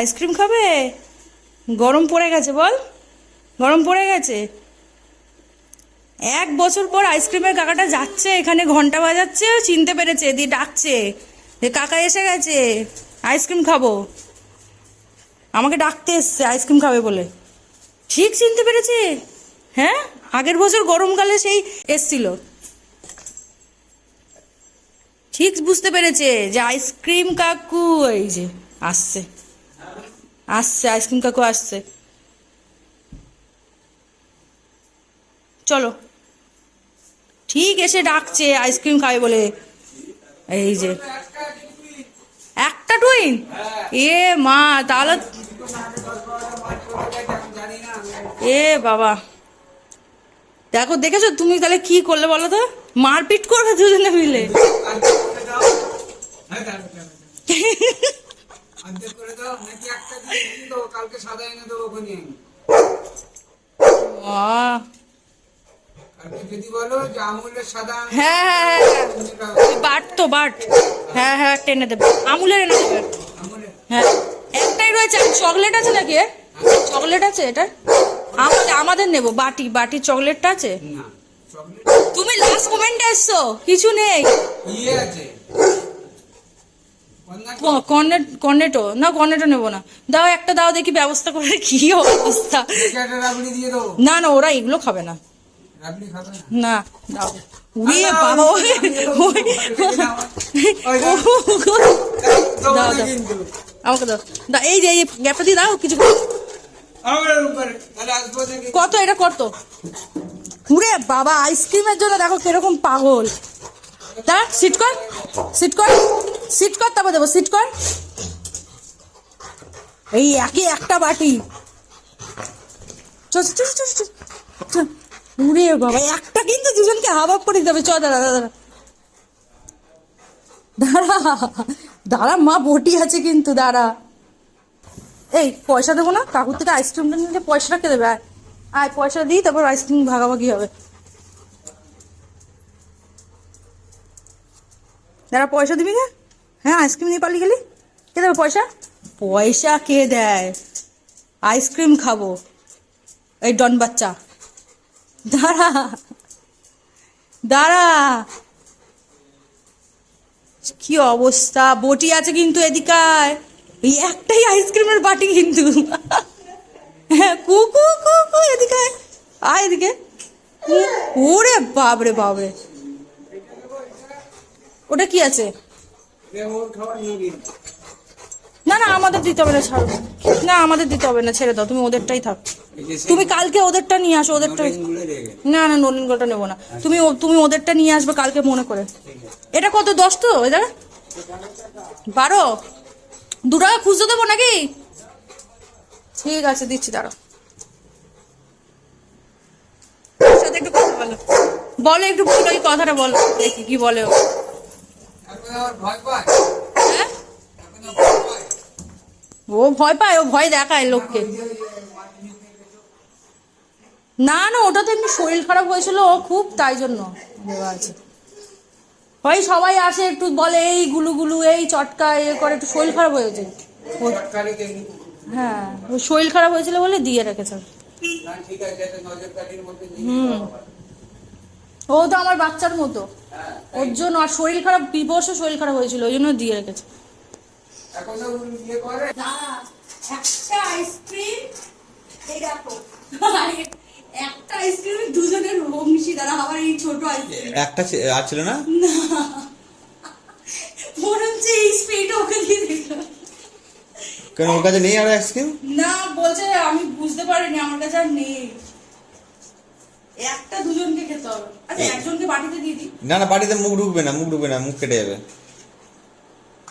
Ice cream খাবে? গরম পড়ে গেছে বল। গরম পড়ে গেছে। এক বছর পর আইসক্রিমের কাকাটা যাচ্ছে, এখানে ঘণ্টা বাজাচ্ছে, চিনতে পেরেছে, দিয়ে ডাকছে, যে কাকা এসে গেছে, আইসক্রিম খাব। আমাকে ডাকতে এসছে, আইসক্রিম খাবে বলে। ঠিক চিনতে পেরেছে? হ্যাঁ? আগের বছর গরমকালে সেই এসছিল। ঠিক বুঝতে পেরেছে যে আইসক্রিম কাকু, এই যে, আসছে। আসছে আইসক্রিম কাকু আসছে। চলো। ঠিক এসে ডাকছে আইসক্রিম খাবে বলে। এই যে। একটা টুইন এ মা, তাহলে এ বাবা। দেখো, দেখেছ? তুমি তাহলে কি করলে বলো তো? মারপিট করবে দুজনে মিলে। অর্ধেক করে দাও নাকি একটা দিয়ে দেবো কালকে সাদা এনে দেবো ওখানে আহ, যদি বলো যে আমুলের সাদা হ্যাঁ হ্যাঁ হ্যাঁ ওই বাট তো বাট। হ্যাঁ হ্যাঁ দেবে। আমুলের এনে দেবে। হ্যাঁ একটাই রয়েছে। চকলেট আছে নাকি চকলেট আছে এটা আমাদের আমাদের নেব। বাটি বাটির চকলেটটা আছে? না তুমি লাস্ট মোমেন্টে এসছো। কিছু নেই। ইয়ে আছে। কর্নেট না কর্নেটো নেব না। দাও একটা দাও দেখি ব্যবস্থা করে কি অবস্থা। না না ওরা এগুলো খাবে না। না? দাও। উড়িয়ে বাবা ওই ওই ওই দাও। আমাকে দা এই যে এই গ্যাপটা দিয়ে দাও কিছু। কত এটা কত? উড়ে বাবা আইসক্রিমের জন্য দেখো কীরকম পাগল। তা সিট কর সিট কর সিট কর, তারপর দেবো সিট কর। এই একই একটা বাটি। চল চল চল চল চল। উড়ে বাবা, একটা কিন্তু দুজনকে হাওয়া করে দিতে হবে। চ দাঁড়া দাঁড়া দাঁড়া। দাঁড়া মা, বটি আছে কিন্তু, দাঁড়া। এই, পয়সা দেবো না, কাকুর থেকে আইসক্রিমটা নিলে পয়সাটা কে দেবে? আয় আয়, পয়সা দিই, তারপর আইসক্রিম ভাগাভাগি হবে। দাঁড়া, পয়সা দিবি না হ্যাঁ আইসক্রিম নিয়ে পালিয়ে গেলি? কে দেবে পয়সা? পয়সা কে দেয়? আইসক্রিম খাব। এই ডন বাচ্চা। দাঁড়া। দাঁড়া। কি অবস্থা? বটি আছে কিন্তু এদিকায়। এই একটাই আইসক্রিমের বাটি কিন্তু। হ্যাঁ কু কু কু কু, এদিকে আয়। আয় এদিকে। ওরে বাবরে বাবরে ওটা কি আছে? না না আমাদের দিতে হবে না ছাড়ো। না আমাদের দিতে হবে না ছেড়ে দাও তুমি ওদেরটাই থাক। তুমি কালকে ওদেরটা নিয়ে আসো ওদেরটা গুলো রেখে না না নলিন গোলটা নেব না। তুমি ও- তুমি ওদেরটা নিয়ে আসবে কালকে মনে করে। এটা কত দশ তো? এটা বারো? দু টাকা খুঁজতে দেবো নাকি? ঠিক আছে দিচ্ছি দাঁড়ো সাথে একটু কথা বলো। বলো একটু বলো এই কথাটা বলো। দেখি কি বলে ও। ও ভয় পায় ও ভয় দেখায় লোককে। না না ওটা তো এমনি শরীর খারাপ হয়েছিল ও খুব তাই জন্য। দেওয়া আছে হয় সবাই আসে একটু বলে এই গুলু গুলু এই চটকা এ করে একটু শরীর খারাপ হয়েছে। হ্যাঁ ও শরীর খারাপ হয়েছিল বলে দিয়ে রেখেছে। হুম। ও তো আমার বাচ্চার মতো। ওর জন্য আর শরীর খারাপ বিবশ শরীর খারাপ হয়েছিল ওই জন্য দিয়ে রেখেছে। এখন তো করে। একটা আইসক্রিম এই দেখো একটা আইসক্রিম দুজনের বংশী দ্বারা আবার এই ছোট আইসক্রিম। একটা আর ছিল না? মনে হচ্ছে এই স্পিড ওকে দিয়ে দিল। কেন ওর কাছে নেই আর আইসক্রিম? না বলছে আমি বুঝতে পারিনি আমার কাছে আর নেই। একটা দুজনকে খেতে হবে। আচ্ছা একজনকে বাটিতে দিয়ে দিই? না না বাড়িতে মুখ ঢুকবে না মুখ ঢুকবে না মুখ কেটে যাবে।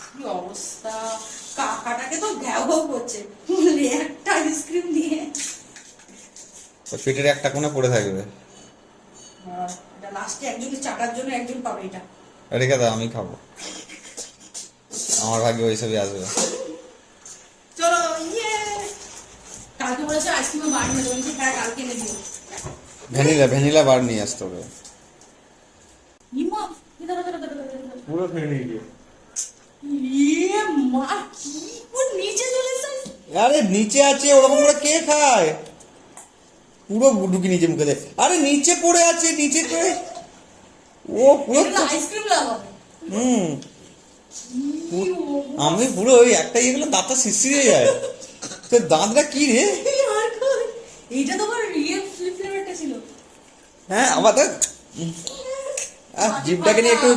কি অবস্থা? কাকাটাকে তো ঘ্যাও ঘ্যাও করছে। একটা আইসক্রিম দিয়ে। পেটের একটা কোণে পড়ে থাকবে। হ্যাঁ, এটা লাস্টে একজনকে চাটার জন্য একজন পাবে এটা। রেখে দাও আমি খাব। আমার ভাগ্যে ওইসবই আসবে। চলো ইয়ে। কালকে বলেছে আইসক্রিমে বার নিয়ে বলছি হ্যাঁ কালকে এনে দিও। ভ্যানিলা ভ্যানিলা বার নিয়ে আসতে হবে ইমা এটা এটা এটা এটা পুরো খেয়ে নিয়ে ইয়ে মা কি ও নিচে চলে এসেছে? আরে নিচে আছে ওরকম করে কে খায়? পুরো ঢুকি নিচে মুখে দেয় আরে নিচে পড়ে আছে নিচে করে ও পুরো তো- আইসক্রিম লাগাবো হুম। আমি পুরো ওই একটা ইয়ে গেলে দাঁতটা শিরশিরে যায়। তো দাঁতটা কি রে? এইটা তো আমার ইয়ে ফ্লিপ ফ্লেভারটা ছিল। হ্যাঁ আবার তো উম, নিয়ে একটু